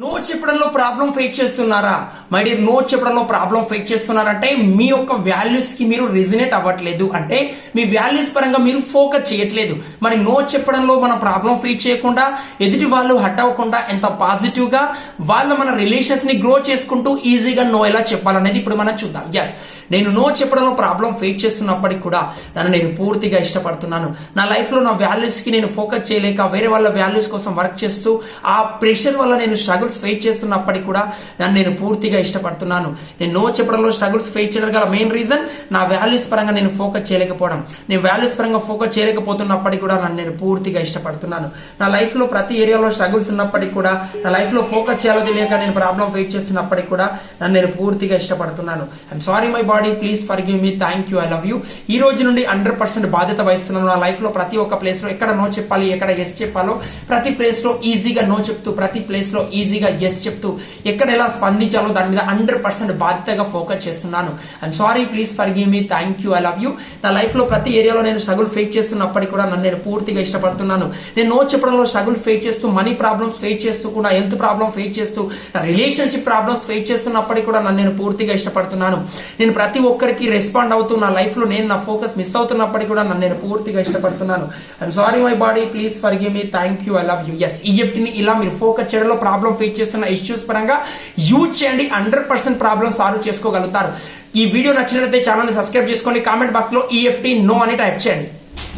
No చెప్పడంలో problem face చేస్తున్నారా? My dear no చెప్పడంలో ప్రాబ్లం ఫేస్ చేస్తున్నారంటే మీ యొక్క వాల్యూస్కి మీరు రిజనేట్ అవ్వట్లేదు. అంటే మీ వాల్యూస్ పరంగా మీరు ఫోకస్ చేయట్లేదు. మరి నో చెప్పడంలో మన ప్రాబ్లం ఫేస్ చేయకుండా ఎదుటి వాళ్ళు హట్ అవ్వకుండా ఎంత పాజిటివ్గా వాళ్ళ మన రిలేషన్స్ని గ్రో చేసుకుంటూ ఈజీగా నో ఎలా చెప్పాలనేది ఇప్పుడు మనం చూద్దాం. ఎస్ నేను నో చెప్పడంలో ప్రాబ్లం ఫేస్ చేస్తున్నప్పటికీ కూడా నన్ను నేను పూర్తిగా ఇష్టపడుతున్నాను. నా లైఫ్లో నా వాల్యూస్కి నేను ఫోకస్ చేయలేక వేరే వాళ్ళ వాల్యూస్ కోసం వర్క్ చేస్తూ ఆ ప్రెషర్ వల్ల నేను స్ట్రగుల్స్ ఫేస్ చేస్తున్నప్పటికీ కూడా నన్ను నేను పూర్తిగా ఇష్టపడుతున్నాను. నేను నో చెప్పడంలో స్ట్రగుల్స్ ఫేస్ చేయడం గల మెయిన్ రీజన్ నా వాల్యూస్ పరంగా నేను ఫోకస్ చేయలేకపోవడం. నేను వాల్యూస్ పరంగా ఫోకస్ చేయలేకపోతున్నప్పటికీ కూడా నన్ను నేను పూర్తిగా ఇష్టపడుతున్నాను. నా లైఫ్లో ప్రతి ఏరియాలో స్ట్రగుల్స్ ఉన్నప్పటికీ కూడా నా లైఫ్లో ఫోకస్ చేయాలో తెలియక నేను ప్రాబ్లం ఫేస్ చేస్తున్నప్పటికీ కూడా నన్ను నేను పూర్తిగా ఇష్టపడుతున్నాను. I'm sorry my body please forgive me thank you I love you ఈ రోజు నుండి హండ్రెడ్ పర్సెంట్ బాధ్యత వహిస్తున్నాను. నా లైఫ్లో ప్రతి ఒక్క ప్లేస్లో ఎక్కడ నో చెప్పాలి ఎక్కడ ఎస్ చెప్పాలో ప్రతి ప్లేస్లో ఈజీగా నో చెప్తూ ప్రతి ప్లేస్లో ఈజీగా ఎస్ చెప్తూ ఎక్కడ ఎలా స్పందించాలో దాని మీద హండ్రెడ్ పర్సెంట్ బాధ్యతగా ఫోకస్ చేస్తున్నాను. I'm sorry please forgive me thank you I love you నా లైఫ్లో ప్రతి ఏరియాలో నేను స్ట్రగుల్ ఫేస్ చేస్తున్నప్పటికీ కూడా నన్ను నేను పూర్తిగా ఇష్టపడుతున్నాను. నేను నో చెప్పడంలో స్ట్రగుల్ ఫేస్ చేస్తూ మనీ ప్రాబ్లమ్స్ ఫేస్ చేస్తూ కూడా హెల్త్ ప్రాబ్లమ్ ఫేస్ చేస్తూ నా రిలేషన్షిప్ ప్రాబ్లమ్స్ ఫేస్ చేస్తున్నప్పటికీ కూడా నన్ను నేను పూర్తిగా ఇష్టపడుతున్నాను. నేను ప్రతి ఒక్కరికి రెస్పాండ్ అవుతూ నా లైఫ్లో నేను నా ఫోకస్ మిస్ అవుతున్నప్పటికీ కూడా నన్ను నేను పూర్తిగా ఇష్టపడుతున్నాను. I'm sorry my body please forgive me thank you I love you S ఈఎఫ్టీని ఇలా మీరు ఫోకస్ చేయడంలో ప్రాబ్లం ఫేస్ చేస్తున్న ఇష్యూస్ పరంగా యూజ్ చేయండి హండ్రెడ్ పర్సెంట్ ప్రాబ్లమ్ సాల్వ్ చేసుకోగలుగుతారు. ఈ వీడియో నచ్చినట్లయితే ఛానల్ని సబ్స్క్రైబ్ చేసుకోండి కామెంట్ బాక్స్లో ఈఎఫ్టీ నో అని టైప్ చేయండి.